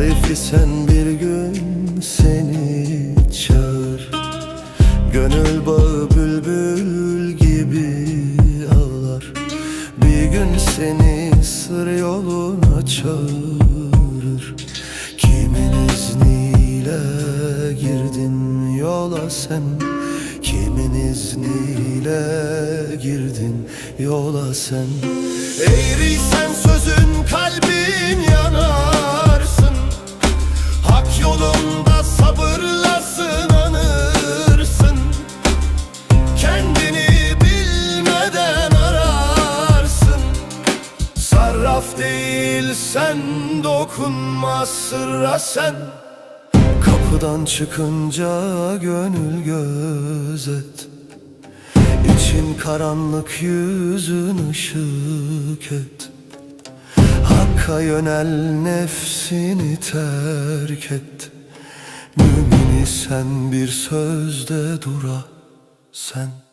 Belki sen bir gün seni çağır. Gönül bağı bülbül gibi ağlar. Bir gün seni sır yoluna çağırır. Kimin izniyle girdin yola sen? Kimin izniyle girdin yola sen? Eğriysen Sarraf değilsen dokunma sırra sen. Kapıdan çıkınca gönül gözet. İçin karanlık yüzün ışık et. Hakka yönel nefsini terk et. Mümini sen bir sözde dura sen